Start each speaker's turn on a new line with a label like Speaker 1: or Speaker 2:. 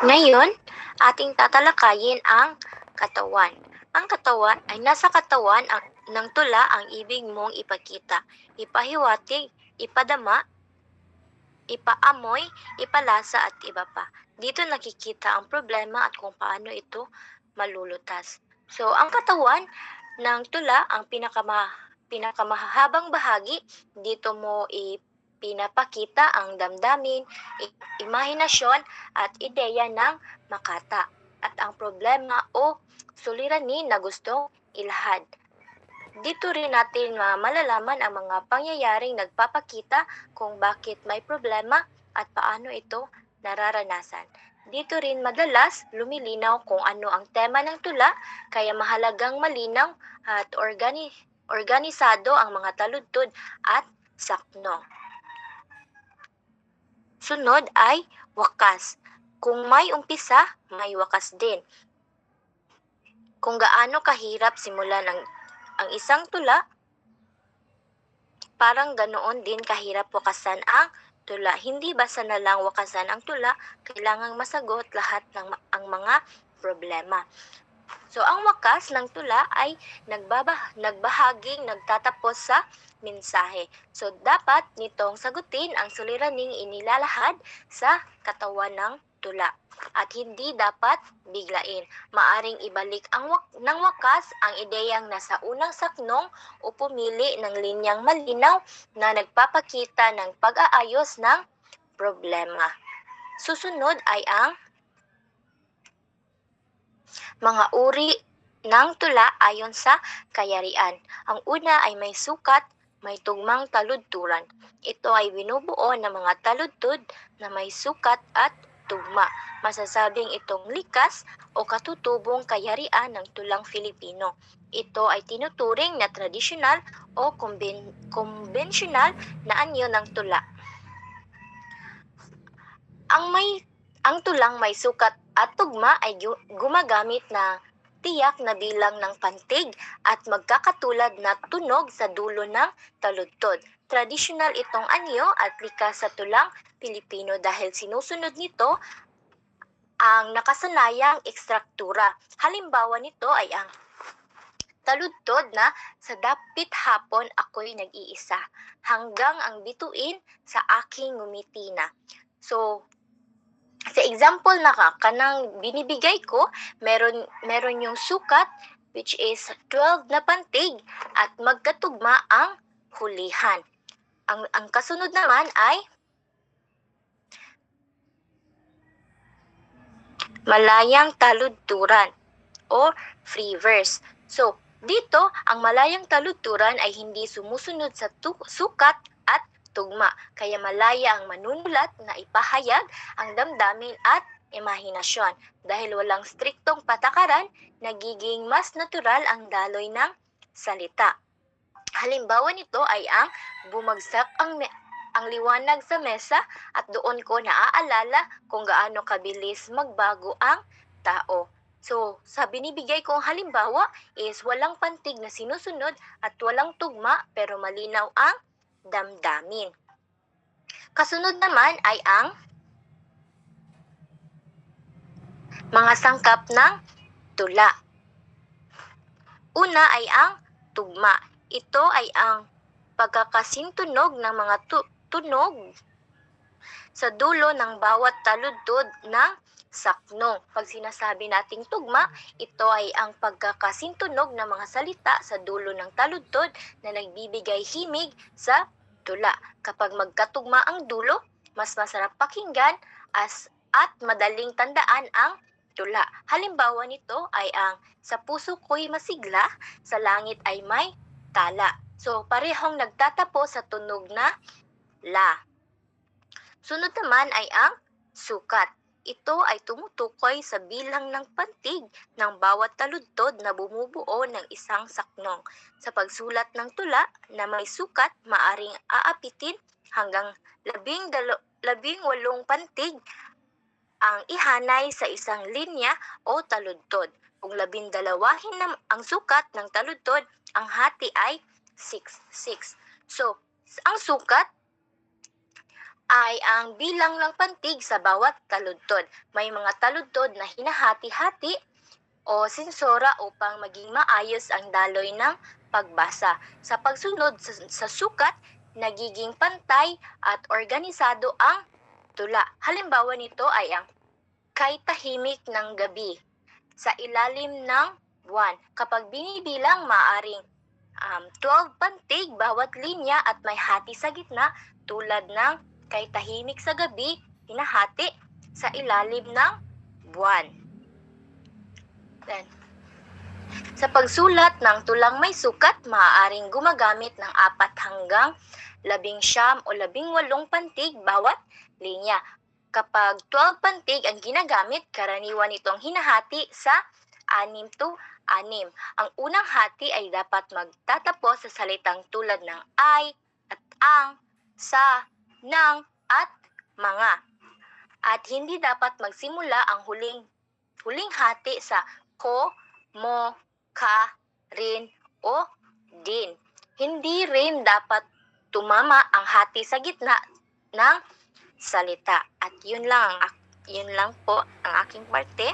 Speaker 1: Ngayon, ating tatalakayin ang katawan. Ang katawan ay nasa katawan ang, ng tula ang ibig mong ipakita, ipahiwatig, ipadama, ipaamoy, ipalasa at iba pa. Dito nakikita ang problema at kung paano ito malulutas. So, ang katawan ng tula, ang pinakama, pinakamahabang bahagi, dito mo ipinapakita ang damdamin, imahinasyon at ideya ng makata. At ang problema o suliranin na gustong ilahad. Dito rin natin ma- malalaman ang mga pangyayaring nagpapakita kung bakit may problema at paano ito nararanasan. Dito rin madalas lumilinaw kung ano ang tema ng tula, kaya mahalagang malinaw at organi organisado ang mga taludtod at sakno. Sunod ay wakas. Kung may umpisa, may wakas din. Kung gaano kahirap simulan ang, ang isang tula, parang ganoon din kahirap wakasan ang tula. Hindi basta na lang wakasan ang tula, kailangang masagot lahat ng ang mga problema. So, ang wakas ng tula ay nagbaba, nagbahaging nagtatapos sa mensahe. So, dapat nitong sagutin ang suliraning inilalahad sa katawan ng tula. At hindi dapat biglain. Maaring ibalik ang wak- ng wakas ang ideyang nasa unang saknong o pumili ng linyang malinaw na nagpapakita ng pag-aayos ng problema. Susunod ay ang mga uri ng tula ayon sa kayarian. Ang una ay may sukat, may tugmang taludturan. Ito ay binubuo ng mga taludtod na may sukat at tugma. Masasabing itong likas o katutubong kayarian ng tulang Filipino. Ito ay tinuturing na tradisyonal o kumben- konbensyonal na anyo ng tula. Ang may ang tulang may sukat at tugma ay gu- gumagamit na tiyak na bilang ng pantig at magkakatulad na tunog sa dulo ng taludtod. Tradisyonal itong anyo at likas sa tulang Pilipino dahil sinusunod nito ang nakasanayang ekstruktura. Halimbawa nito ay ang taludtod na sa dapit hapon ako'y nag-iisa hanggang ang bituin sa aking ngumitina. So, example na ka, kanang binibigay ko, meron, meron yung sukat, which is 12 na pantig, at magkatugma ang hulihan. Ang, ang kasunod naman ay malayang taludturan o free verse. So, dito, ang malayang taludturan ay hindi sumusunod sa tu- sukat at tugma. Kaya malaya ang manunulat na ipahayag ang damdamin at imahinasyon. Dahil walang striktong patakaran, nagiging mas natural ang daloy ng salita. Halimbawa nito ay ang bumagsak ang ang liwanag sa mesa at doon ko naaalala kung gaano kabilis magbago ang tao. So, sa binibigay kong halimbawa is walang pantig na sinusunod at walang tugma pero malinaw ang damdamin. Kasunod naman ay ang mga sangkap ng tula. Una ay ang tugma. Ito ay ang pagkakasintunog ng mga tu- tunog sa dulo ng bawat taludtod ng sakno. Pag sinasabi nating tugma, ito ay ang pagkakasintunog ng mga salita sa dulo ng taludtod na nagbibigay himig sa tula. Kapag magkatugma ang dulo, mas masarap pakinggan as at madaling tandaan ang tula. Halimbawa nito ay ang sa puso ko'y masigla, sa langit ay may tala. So, parehong nagtatapo sa tunog na la. Sunod naman ay ang sukat. Ito ay tumutukoy sa bilang ng pantig ng bawat taludtod na bumubuo ng isang saknong. Sa pagsulat ng tula na may sukat, maaring aapitin hanggang labing, dalo, labing walong pantig ang ihanay sa isang linya o taludtod. Kung labindalawahin na ang sukat ng taludtod, ang hati ay 6. 6. So, ang sukat ay ang bilang ng pantig sa bawat taludtod. May mga taludtod na hinahati-hati o sensora upang maging maayos ang daloy ng pagbasa. Sa pagsunod sa, sa sukat, nagiging pantay at organisado ang tula. Halimbawa nito ay ang kay tahimik ng gabi sa ilalim ng buwan. Kapag binibilang, maaring um, 12 pantig bawat linya at may hati sa gitna tulad ng kay tahimik sa gabi, hinahati sa ilalim ng buwan. Then, sa pagsulat ng tulang may sukat, maaaring gumagamit ng apat hanggang labing siyam o labing walong pantig bawat linya. Kapag 12 pantig ang ginagamit, karaniwan itong hinahati sa 6 to 6. Ang unang hati ay dapat magtatapos sa salitang tulad ng ay at ang, sa, ng, at mga. At hindi dapat magsimula ang huling huling hati sa ko, mo, ka, rin o din. Hindi rin dapat tumama ang hati sa gitna ng salita. At yun lang, yun lang po ang aking parte.